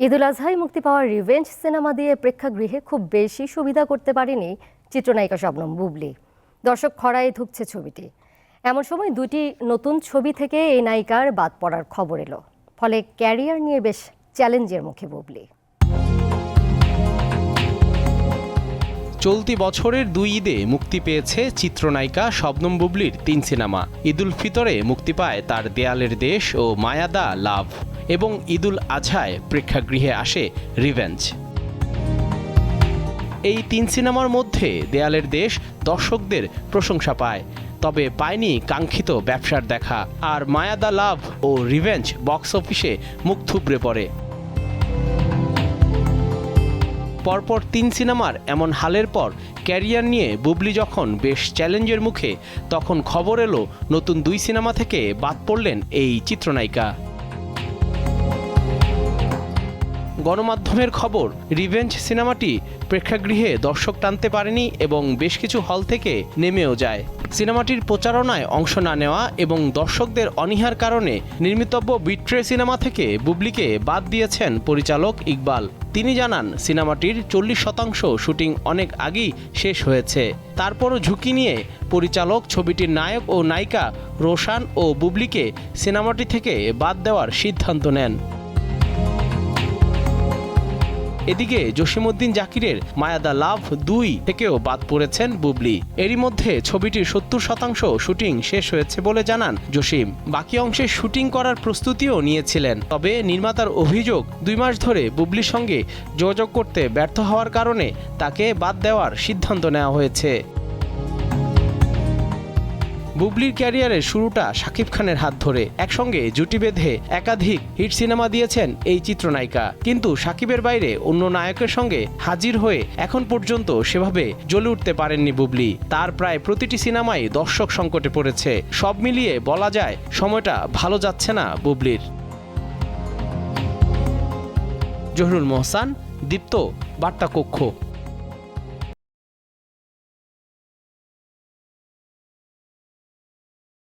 ঈদুল আজহায় মুক্তি পাওয়া revenge cinema দিয়ে প্রেক্ষাগৃহে খুব বেশি সুবিধা করতে পারেনি চিত্রনায়িকা শবনম বুবলি। দর্শক খরায় ধুকছে ছবিটি। এমন সময় দুটি নতুন ছবি থেকে এই নায়িকার বাদ পড়ার খবর এলো। ফলে ক্যারিয়ার নিয়ে বেশ চ্যালেঞ্জের মুখে বুবলি। চলতি বছরের দুই ঈদে মুক্তি পেয়েছে চিত্রনায়িকা শবনম বুবলির তিন সিনেমা। ঈদুল ফিতরে মুক্তি পায় তার দেয়ালের দেশ ও মায়াদা লাভ এবং ঈদুল আজহায় প্রেক্ষাগৃহে আসে রিভেঞ্জ। এই তিন সিনেমার মধ্যে দেয়ালের দেশ দর্শকদের প্রশংসা পায়, তবে পায়নি কাঙ্ক্ষিত ব্যবসার দেখা। আর মায়াদা লাভ ও রিভেঞ্জ বক্স অফিসে মুখ থুবড়ে পড়ে। পরপর তিন সিনেমার এমন হালের পর ক্যারিয়ার নিয়ে বুবলি যখন বেশ চ্যালেঞ্জের মুখে, তখন খবর এলো নতুন দুই সিনেমা থেকে বাদ পড়লেন এই চিত্রনায়িকা। গণমাধ্যমের খবর, রিভেঞ্জ সিনেমাটি প্রেক্ষাগৃহে দর্শক টানতে পারেনি এবং বেশ কিছু হল থেকে নেমেও যায়। সিনেমাটির প্রচারণায় অংশ না নেওয়া এবং দর্শকদের অনীহার কারণে নির্মিতব্য বিট্রে সিনেমা থেকে বুবলিকে বাদ দিয়েছেন পরিচালক ইকবাল। তিনি জানান, সিনেমাটির চল্লিশ শতাংশ শুটিং অনেক আগেই শেষ হয়েছে। তারপরও ঝুঁকি নিয়ে পরিচালক, ছবিটির নায়ক ও নায়িকা রোশান ও বুবলিকে সিনেমাটি থেকে বাদ দেওয়ার সিদ্ধান্ত নেন। এদিকে জসিমউদ্দিন জাকিরের মায়াদা লাভ দুই থেকেও বাদ পড়েছেন বুবলি। এরই মধ্যে ছবিটির সত্তর শতাংশ শুটিং শেষ হয়েছে বলে জানান জসিম। বাকি অংশে শুটিং করার প্রস্তুতিও নিয়েছিলেন। তবে নির্মাতার অভিযোগ, দুই মাস ধরে বুবলির সঙ্গে যোগাযোগ করতে ব্যর্থ হওয়ার কারণে তাকে বাদ দেওয়ার সিদ্ধান্ত নেওয়া হয়েছে। বুবলির ক্যারিয়ারের শুরুটা শাকিব খানের হাত ধরে। একসঙ্গে জুটি বেঁধে একাধিক হিট সিনেমা দিয়েছেন এই চিত্রনায়িকা। কিন্তু শাকিবের বাইরে অন্য নায়কের সঙ্গে হাজির হয়ে এখন পর্যন্ত সেভাবে জ্বলে উঠতে পারেননি বুবলি। তার প্রায় প্রতিটি সিনেমাই দর্শক সংকটে পড়েছে। সব মিলিয়ে বলা যায়, সময়টা ভালো যাচ্ছে না বুবলির। জহরুল মোহসান, দীপ্ত বার্তা কক্ষ